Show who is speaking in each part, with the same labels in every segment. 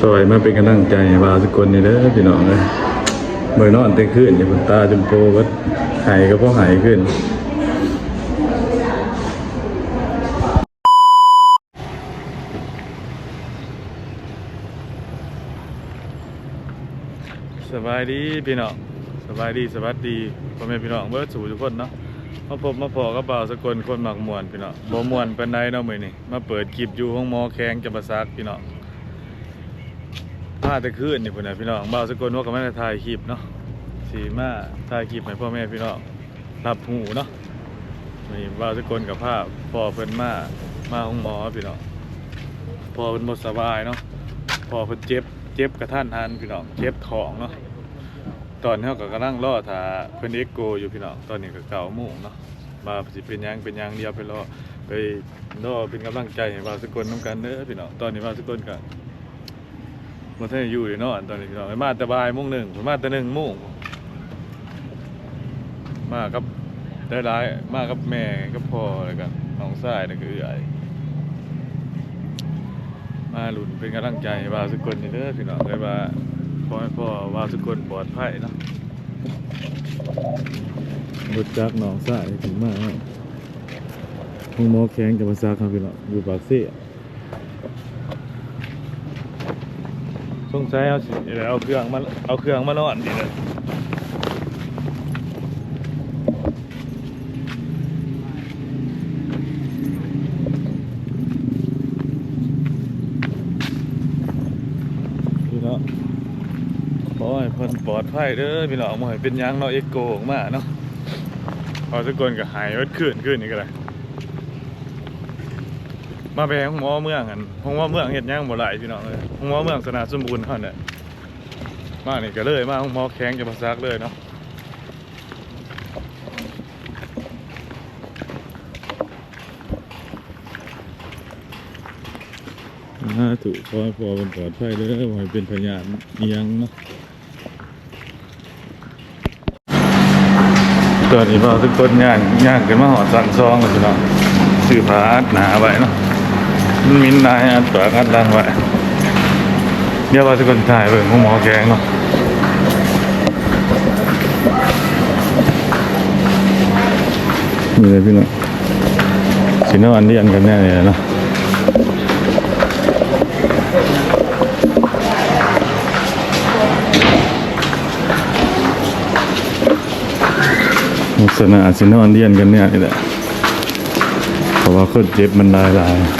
Speaker 1: ซอยมาเป็นกำลังใจว่าสกลนี่เด้อพี่น้องเอ้ยเมื่อนอนเต็มขึ้นอย่าเพิ่งตาจนโปวัดหายก็เพราะหายขึ้นสบายดีพี่น้องสบายดีสวัสดีพ่อแม่พี่น้องเบิร์ดสู่ทุกคนเนาะมาพบมาพอกับบ่าวสกลคนหมักมวนพี่น้องบ่มวนปานใดเนาะมือนี้มาเปิดคลิปอยู่ห้องมอแข้งจำปาสักพี่น้อง พาต่คืนนี่พุ่นน่ะพี่น้องบ่าวสกลว่าก็ไม่ถ่ายคลิปเนาะสิมาถ่ายคลิปให้พ่อแม่พี่น้องรับหูเนาะนี่บ่าวสกลกับภาพพ่อเพิ่นมามาห้องหมอพี่น้องพ่อเพิ่นบ่สบายเนาะพ่อเพิ่นเจ็บเจ็บกระทันหันพี่น้องเจ็บท้องเนาะตอนนี้เขาก็กำลังรอถ้าเพิ่นเอ็กโกอยู่พี่น้องตอนนี้ก็เก่าโมงเนาะมาสิเป็นยังเป็นยังเดียวไปรอไปรอเป็นกำลังใจให้ว่าสกลน้ำกันเด้อพี่น้องตอนนี้ว่าสกลก็ บ่ทันได้อยู่เลยเนาะตอนนี้พี่น้องมาแต่บ่ายโมงหนึ่งผมมาแต่หนึ่งโมงมากับได้หลายมากับแม่กับพ่อแล้วก็น้องชายแล้วก็เอื้อยมาหลุนเป็นกำลังใจให้ว่าสกุลนี่เด้อพี่น้องเลยว่าขอให้พ่อวาทุกคนปลอดภัยเนาะรถจักรหนองสายถึงมากห้องหมอแข้งจะมาซาครับพี่น้องอยู่ปากเสีย สงสัยเอาสิเดี๋ยวเอาเครื่องมาเอาเครื่องมานอนดีเลยพี่น้องขอให้เพิ่นปลอดภัยเด้อพี่น้องบ่ให้เป็นยังเนาะเอ็กโกออกมาเนาะพอทุกคนก็หายวัดขึ้นขึ้นนี่ก็ได้ มาไปห้องหมอเมืองกันห้องหมอเมืองเฮ็ดหยังบ่หลายพี่น้องเอ้ยห้องหมอเมืองสนาสมบูรณ์เฮาเนี่ยมานี่ก็เลยมาห้องหมอแข้งจะมาซักเลยเนาะอ่าถูกขอพอเป็นปลอดภัยเด้อบ่ให้เป็นพยานอิหยังเนาะตอนนี้เราทุกคนย่างย่างกันมาหอดสันซองเลยพี่น้องสื่อผาอัดหนาไว้เนาะ มินนายอัดปากอัดดังไว้เดี๋ยวเราทุกคนถ่ายเบิ่งของหมอแกงเนาะนี่เลยพี่น้องสินอนเรียนกันแน่เลยนะลักษณะสินอนเรียนกันเนี่ยนี่แหละเพราะว่าคนเจ็บมันหลายหลายๆ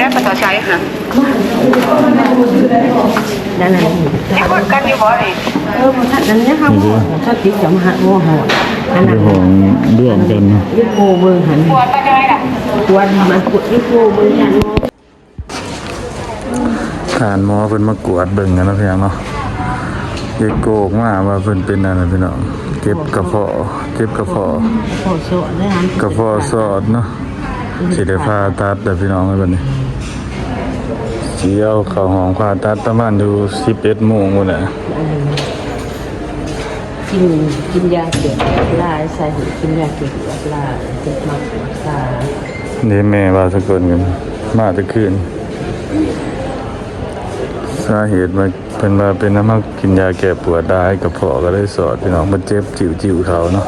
Speaker 2: ได้ภาษาใช้ค่ะ
Speaker 3: นั่นน่ะ
Speaker 2: นี่พูดกันอยู่บ่นี่
Speaker 3: เออมันนั่นเนี่ยค่ะถ้าติดจะมาหาโมหออันนั้
Speaker 1: เจ้านของร่วมกัน
Speaker 3: ยึดโกเบิงหัน
Speaker 2: ปวดมาจังไงล่ะ
Speaker 3: ควรมันกดยึดโกเบิงหัน
Speaker 1: ฐานหมอเพิ่นมากวดเบิ่งกันเนาะพี่น้องเนาะเด็กโกกมาว่าเพิ่นเป็นอะไรพี่น้องเก็บกระเพาะเก็บกระเพาะ
Speaker 3: โคโซได้หัน
Speaker 1: กระเพาะสอดเนาะ สิได้ผ่าตัดเด้อพี่น้องเอ้ยบัดนี้สิเอาเข้าห้องผ่าตัดประมาณอยู่11โมงพุ่นน่ะ
Speaker 3: กินกินยาเก็บลาใส่หูกินยาเก็บลาเจ็บมากรักษา
Speaker 1: นี่แม่ว่าสะกนกันมาแตะคืนสาเหตุมาเพิ่นว่าเป็นน้ำมันกินยาแก้ปวดได้กระเพาะก็เลยสอดพี่น้องมันเจ็บจิ๋วๆเขาเนาะ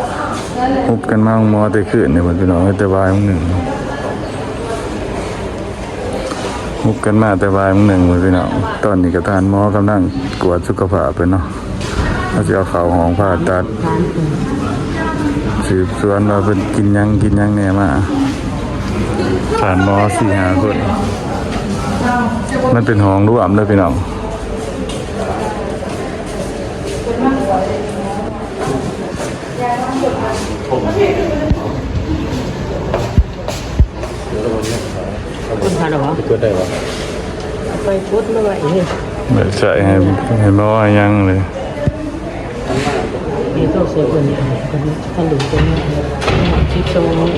Speaker 1: ฮุบกันมาหมอแต่คืนนี่มันพี่น้องแต่บ่ายโมงหนึ่ง ฮุบกันมาแต่บ่ายโมงหนึ่งมันพี่น้องตอนนี้ก็ทานหมอกำลังกวดสุขภาพไปเนาะเขาจะเอาเขาหองผ่าตัด สืบสวนว่าเป็นกินยังกินยังแน่มาทานหมอสี่หาคน มันเป็นห้องรวมเลยพี่น้อง
Speaker 3: คน พาหรอ
Speaker 1: ก็ได้ว่า
Speaker 3: ไปพุดมาไว้เฮ้ย
Speaker 1: ไม่ใช่ให้ให้บ่ว่าหยังเลย
Speaker 3: มีต้องเสียคนอย่างคนนี้ขลุ่มตัวนี้คิดตรงนี้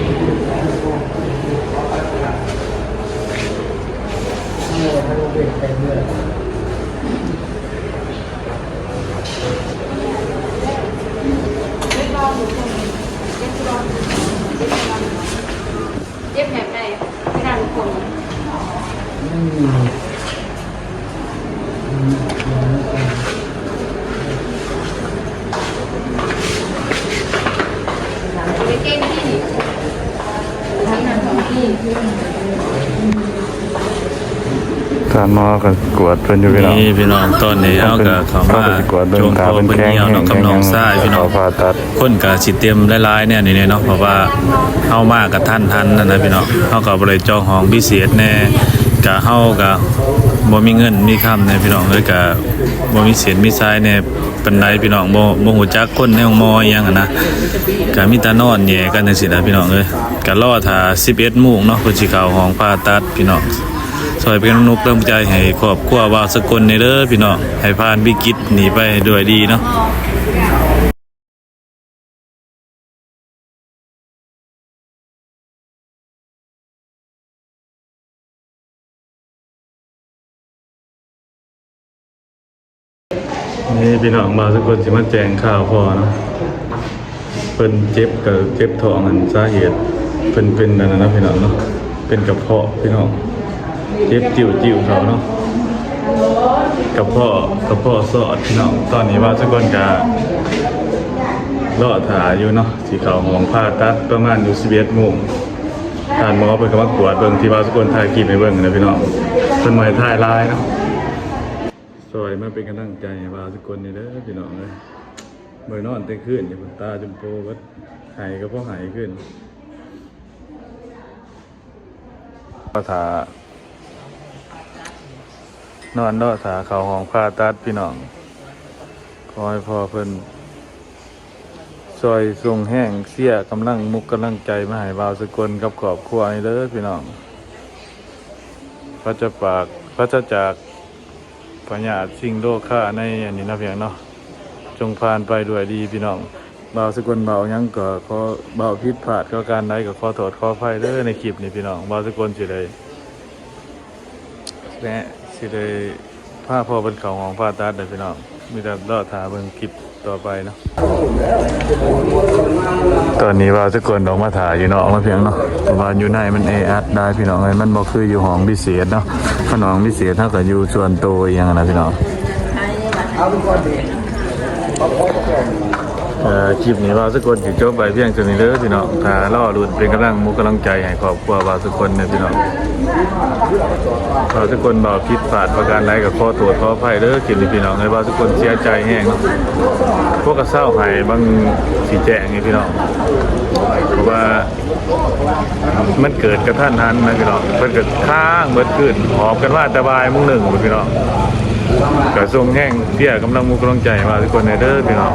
Speaker 2: เจ็บแบบไหนไม่ได้ทุกคน
Speaker 1: ทาน หมอก็กวดเพิ่นอยู่พี่น้อง
Speaker 4: นี่พี่น้องตอนนี้เอาก็เข้ามา
Speaker 1: สิกวดเบิ่
Speaker 4: จ
Speaker 1: ง
Speaker 4: ง
Speaker 1: ตา
Speaker 4: พอ
Speaker 1: เป็น
Speaker 4: เป็น
Speaker 1: แข้ง
Speaker 4: เหี่ยว
Speaker 1: แห้
Speaker 4: น้อง
Speaker 1: ง
Speaker 4: กับน้องทรายพี่น้อง
Speaker 1: ผ่าตัด
Speaker 4: คนก็สิเตรียมหลายๆเนี่ยนี่เนาะเพราะว่าเฮามากับท่านทันนั่นนะพี่น้องเฮาก็บ่ได้จองห้องพิเศษแน่ก็เฮาก็บ่มีเงินมีคำแน่พี่น้องเลยก็บ่มีเสียนมีทรายแน่ปานใดพี่น้องบ่บ่ฮู้จักคนในห้องหมออิหยังอะนะก็มีแต่นอนแย่กันจังซี่นะพี่น้องเอ้ยก็รอถ้า11:00นเนาะเพิ่นสิเข้าห้องผ่าตัดพี่น้อง ซอยเป็นนุกเริ่มใจให้ครอบครัวว่าวสกลในเด้อพี่น้องให้ผ่านวิกฤตหนีไปด้วยดีเนาะ
Speaker 1: นี่พี่น้องบาสักคนสิมาแจงข่าวพอเนาะเพิ่นเจ็บกับเจ็บท้องอันสาเหตุเพิ่นเป็นอันนั้นนะพี่น้องเนาะเป็นกระเพาะพี่น้อง เจ็บจิ๋วจิ๋วเขาเนาะกระเพาะกระเพาะสอดพี่น้องตอนนี้ว่าสักคนก็รอถาอยู่เนาะสิเข้าหองผ่าตัดประมาณอยู่11โมงทานหมอเพิ่นก็มากวดเบิ่งที่ว่าสักคนถ่ายคลิปให้เบิ่งนะพี่น้องเพิ่นมาให้ถ่ายลายเนาะซอยมาเป็นกำลังใจว่าทุกคนนี่เด้อพี่น้องเลยเมื่อนอนเต็มขึ้นอย่าเพิ่งตาจมโปวัดหายก็เพราะหายขึ้นก็ถา นอนรอถาเขาห้องผ่าตัดพี่น้อง ขอให้พ่อเพิ่นซอยทรงแห้งเสียกำลังมุกกำลังใจมาให้บ่าวสกลกับครอบครัวนี่เด้อพี่น้อง พระเจะปากพระเจะจากพญาติสิ่งโลกค่าในอันนี้นะเพียงเนาะจงผ่านไปด้วยดีพี่น้องเบาสกุลเบาหยังก็ขอเบาผิดพลาดก็การใดก็ขอโทษขออภัยเด้อในคลิปนี้พี่น้องเบาสกุลสิเล ยและสิเลยผ้าพอเป็นเขาของผ้าตัดเด้พี่น้องมีแต่รอถาเบิ่งคลิปต่อไปเนาะตอนนี้เบาสกุลออกมาถ่ายอยู่เนาะออกมาเพียงเนาะว่าอยู่ในมันเออัดได้พี่น้องเอ้ยมันบ่คืออยู่ห้องพิเศษเนาะถ้าห้องพิเศษเท่ากับอยู่ส่วนตัวอหยังนะพี่น้องเอ่อคลิปนี้ว่าสกลจิจบไปเพียงเท่านี้เด้อพี่น้องถ้ารอรุ่นเป็นกำลังมุกกำลังใจให้ครอบครัวว่าสกลเนี่ยพี่น้อง ว่าสกลเบาผิดพลาดประการใดกับข้อตัวจขออภัยเด้อคลิปนี้พี่น้องให้ว่าสกลเสียใจแห้งพวกกระเศร้าหายบางสีแจงนี่พี่น้องเพราะว่ามันเกิดกระท่านหันนะพี่น้องมันเกิดข้างเบิดขึ้นหอบกันว่าต่บายมุ่งหนึ่งพี่น้องกระทรงแห้งเพียกำลังมุกกำลังใจมาทุกคนในเด้อพี่น้อง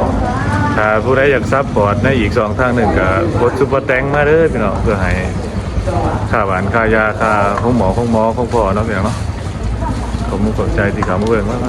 Speaker 1: ถ้าผู้ใดอยากซับพอร์ตในอีกสองทางหนึ่งก็กดซุปเปอร์แตงมาเด้อพี่น้องเพื่อให้ ค่าหวานค่ายาค่าของหมอของหมอของพ่อเนาะพี่น้องเนาะขอบมุกขอบใจที่เขามาเบิ่งมาก